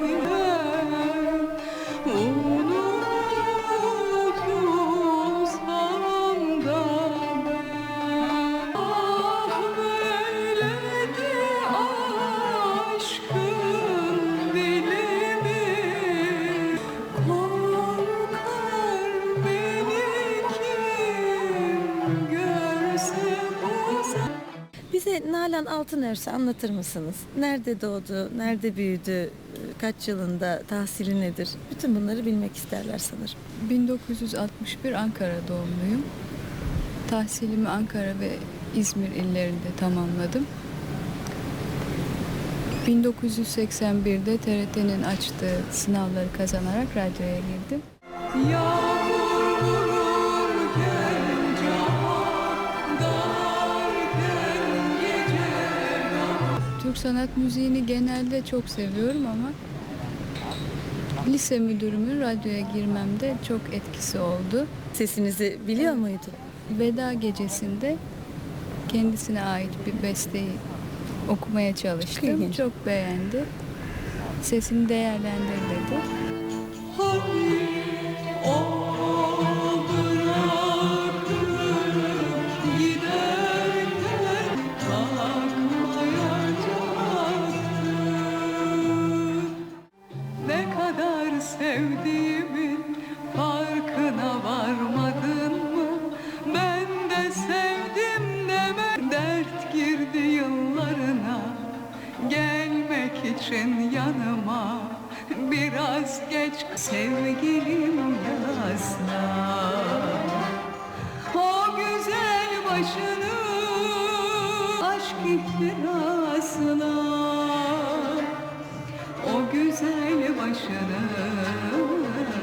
we were. Ooh. Bize Nalan Altınörs'ü anlatır mısınız? Nerede doğdu, nerede büyüdü, kaç yılında, tahsili nedir? Bütün bunları bilmek isterler sanırım. 1961 Ankara doğumluyum. Tahsilimi Ankara ve İzmir illerinde tamamladım. 1981'de TRT'nin açtığı sınavları kazanarak radyoya girdim. Yağmur Türk sanat müziğini genelde çok seviyorum ama lise müdürümün radyoya girmemde çok etkisi oldu. Sesinizi biliyor muydu? Veda gecesinde kendisine ait bir besteyi okumaya çalıştım. İlginç. Çok beğendi. Sesini değerlendir dedi. Sevdiğimin farkına varmadın mı? Ben de sevdim deme. Dert girdi yıllarına. Gelmek için yanıma Biraz geç. Sevgilim yazla O güzel başını Aşk iftirasına başını